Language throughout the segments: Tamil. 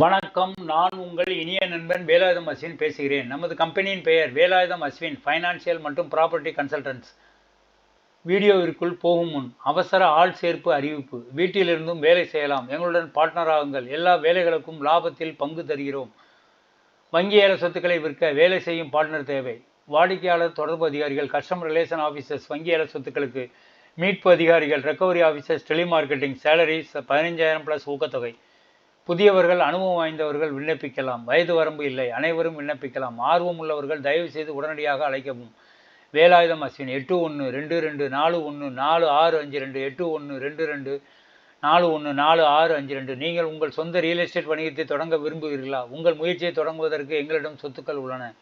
வணக்கம். நான் உங்கள் இனிய நண்பன் வேலாயுதம் அஸ்வின் பேசுகிறேன். நமது கம்பெனியின் பெயர் வேலாயுதம் அஸ்வின் ஃபைனான்சியல் மற்றும் ப்ராப்பர்ட்டி கன்சல்டன்ட்ஸ் வீடியோவிற்குள் போகும் முன் அவசர ஆள் சேர்ப்பு அறிவிப்பு. வீட்டிலிருந்தும் வேலை செய்யலாம். எங்களுடன் பார்ட்னர் ஆகுங்கள். எல்லா வேலைகளுக்கும் லாபத்தில் பங்கு தருகிறோம். வங்கி ஏல சொத்துக்களை விற்க வேலை செய்யும் பார்ட்னர் தேவை. வாடிக்கையாளர் தொடர்பு அதிகாரிகள் கஸ்டமர் ரிலேஷன் ஆஃபீஸர்ஸ் வங்கி ஏல சொத்துக்களுக்கு மீட்பு அதிகாரிகள் ரெக்கவரி ஆஃபீஸர்ஸ் டெலிமார்க்கெட்டிங் சேலரிஸ் பதினஞ்சாயிரம் ப்ளஸ் ஊக்கத்தொகை. புதியவர்கள் அனுபவம் வாய்ந்தவர்கள் விண்ணப்பிக்கலாம். வயது வரம்பு இல்லை. அனைவரும் விண்ணப்பிக்கலாம். ஆர்வம் உள்ளவர்கள் தயவு செய்து உடனடியாக அழைக்கவும். வேலாயுதம் அஸ்வின் எட்டு ஒன்று ரெண்டு ரெண்டு நாலு ஒன்று நாலு ஆறு அஞ்சு ரெண்டு எட்டு ஒன்று ரெண்டு ரெண்டு நாலு ஒன்று நாலு ஆறு அஞ்சு ரெண்டு. நீங்கள் உங்கள் சொந்த ரியல் எஸ்டேட் வணிகத்தை தொடங்க விரும்புகிறீர்களா உங்கள் முயற்சியை தொடங்குவதற்கு எங்களிடம் சொத்துக்கள் உள்ளன.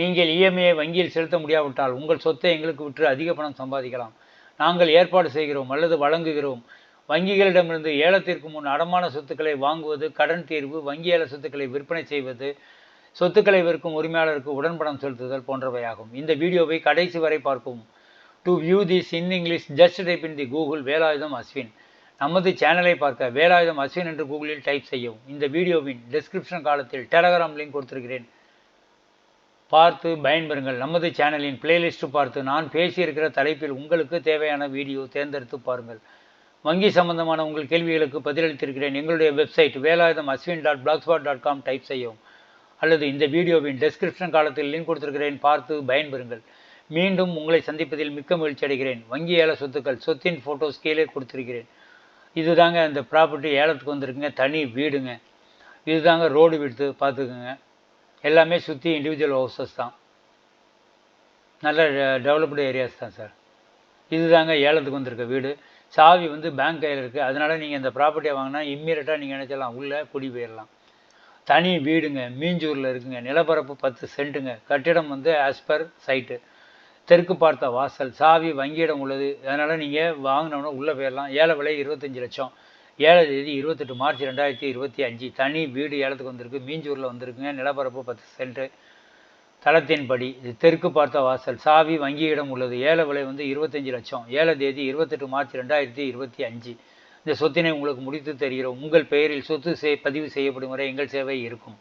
நீங்கள் இஎம்ஐயை வங்கியில் செலுத்த முடியாவிட்டால் உங்கள் சொத்தை எங்களுக்கு விற்று அதிக பணம் சம்பாதிக்கலாம். நாங்கள் ஏற்பாடு செய்கிறோம் அல்லது வழங்குகிறோம். வங்கிகளிடமிருந்து ஏலத்திற்கு முன் அடமான சொத்துக்களை வாங்குவது கடன் தீர்வு வங்கி ஏல சொத்துக்களை விற்பனை செய்வது சொத்துக்களை விற்கும் உரிமையாளருக்கு உடன்படம் செலுத்துதல் போன்றவையாகும். இந்த வீடியோவை கடைசி வரை பார்க்கவும். To view this in English just type in the Google Velayutham Ashwin. நமது சேனலை பார்க்க வேலாயுதம் அஸ்வின் என்று கூகுளில் டைப் செய்யவும். இந்த வீடியோவின் டிஸ்கிரிப்ஷன் காலத்தில் டெலகிராம் லிங்க் கொடுத்திருக்கிறேன். பார்த்து பயன்பெறுங்கள். நமது சேனலின் பிளேலிஸ்ட் பார்த்து நான் பேசியிருக்கிற தலைப்பில் உங்களுக்கு தேவையான வீடியோ தேர்ந்தெடுத்து பாருங்கள். வங்கி சம்பந்தமான உங்கள் கேள்விகளுக்கு பதிலளித்திருக்கிறேன். எங்களுடைய website Velayutham Ashwin dot blogspot dot com type செய்யவும். அல்லது இந்த வீடியோவின் டெஸ்கிரிப்ஷன் காலத்தில் லிங்க் கொடுத்திருக்கிறேன். பார்த்து பயன்பெறுங்கள். மீண்டும் உங்களை சந்திப்பதில் மிக்க மகிழ்ச்சி அடைகிறேன். வங்கி ஏல சொத்துக்கள் சொத்தின் ஃபோட்டோஸ் கீழே கொடுத்துருக்கிறேன். இதுதாங்க அந்த ப்ராப்பர்ட்டி ஏலத்துக்கு வந்திருக்குங்க. தனி வீடுங்க. இதுதாங்க ரோடு விடுத்து பார்த்துக்குங்க. எல்லாமே சுற்றி இண்டிவிஜுவல் ஹவுசஸ் தான். நல்ல டெவலப்டு ஏரியாஸ் தான் சார் இதுதாங்க ஏலத்துக்கு வந்திருக்க வீடு. சாவி வந்து பேங்க் கையில் இருக்குது அதனால் நீங்கள் இந்த ப்ராப்பர்ட்டியை வாங்கினா இம்மீடியட்டாக நீங்கள் நினச்சலாம் உள்ளே குடி போயிடலாம் தனி வீடுங்க மீஞ்சூரில் இருக்குங்க. நிலப்பரப்பு பத்து சென்ட்டுங்க. கட்டிடம் வந்து ஆஸ் பர் சைட்டு தெற்கு பார்த்த வாசல். சாவி வங்கியிடம் உள்ளது. அதனால் நீங்கள் வாங்கினோன்னா உள்ளே போயிடலாம் ஏழை விலை இருபத்தஞ்சி லட்சம். ஏழை தேதி இருபத்தெட்டு மார்ச் ரெண்டாயிரத்தி இருபத்தி அஞ்சு. தனி வீடு ஏலத்துக்கு வந்திருக்கு. மீஞ்சூரில் வந்திருக்குங்க. நிலப்பரப்பு பத்து சென்ட்டு. தளத்தின்படி இது தெற்கு பார்த்த வாசல். சாவி வங்கியிடம் உள்ளது. ஏல விலை வந்து இருபத்தஞ்சி லட்சம். ஏழ தேதி இருபத்தெட்டு மார்ச் ரெண்டாயிரத்தி இருபத்தி அஞ்சு. இந்த சொத்தினை உங்களுக்கு முடித்து தருகிறோம். உங்கள் பெயரில் சொத்து செய் பதிவு செய்யப்படும் வரை எங்கள் சேவை இருக்கும்.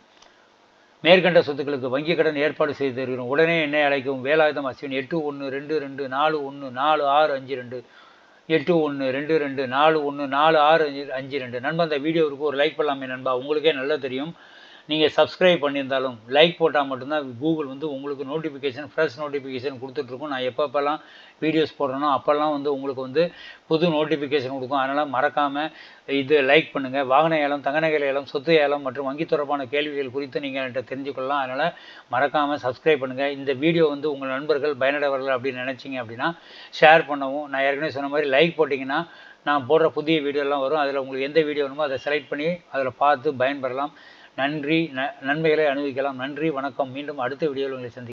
மேற்கண்ட சொத்துக்களுக்கு வங்கி கடன் ஏற்பாடு செய்து தருகிறோம். உடனே என்னை அழைக்கவும். வேலாயுதம் அஸ்வின் எட்டு ஒன்று ரெண்டு ரெண்டு நாலு ஒன்று நாலு ஆறு அஞ்சு ரெண்டு. எட்டு ஒன்று ரெண்டு ரெண்டு நாலு ஒன்று நாலு ஆறு அஞ்சு அஞ்சு ரெண்டு. நண்பா அந்த வீடியோவுக்கு ஒரு லைக் பண்ணலாமே நண்பா. உங்களுக்கே நல்லா தெரியும். நீங்கள் சப்ஸ்கிரைப் பண்ணியிருந்தாலும் லைக் போட்டால் மட்டும்தான் கூகுள் வந்து உங்களுக்கு நோட்டிஃபிகேஷன் ஃப்ரெஷ் நோட்டிஃபிகேஷன் கொடுத்துட்ருக்கும். நான் எப்பப்போல்லாம் வீடியோஸ் போடுறேனோ அப்போல்லாம் வந்து உங்களுக்கு வந்து புது நோட்டிஃபிகேஷன் கொடுக்கும். அதனால் மறக்காமல் இது லைக் பண்ணுங்கள் வாகன ஏலம் தங்கநகை ஏலம் சொத்து ஏலம் மற்றும் வங்கி தொடர்பான கேள்விகள் குறித்து நீங்கள் என்கிட்ட தெரிஞ்சுக்கொள்ளலாம். அதனால் மறக்காமல் சப்ஸ்கிரைப் பண்ணுங்கள் இந்த வீடியோ வந்து உங்கள் நண்பர்கள் பயனடைவர்கள் அப்படின்னு நினச்சிங்க அப்படின்னா ஷேர் பண்ணவும். நான் ஏற்கனவே சொன்ன மாதிரி லைக் போட்டிங்கன்னா நான் போடுற புதிய வீடியோலாம் வரும். அதில் உங்களுக்கு எந்த வீடியோ வேணுமோ அதை செலக்ட் பண்ணி அதில் பார்த்து பயன்பெறலாம். நன்றி ந நன்மைகளை அனுபவிக்கலாம் நன்றி வணக்கம். மீண்டும் அடுத்த வீடியோவில் உங்களை சந்தி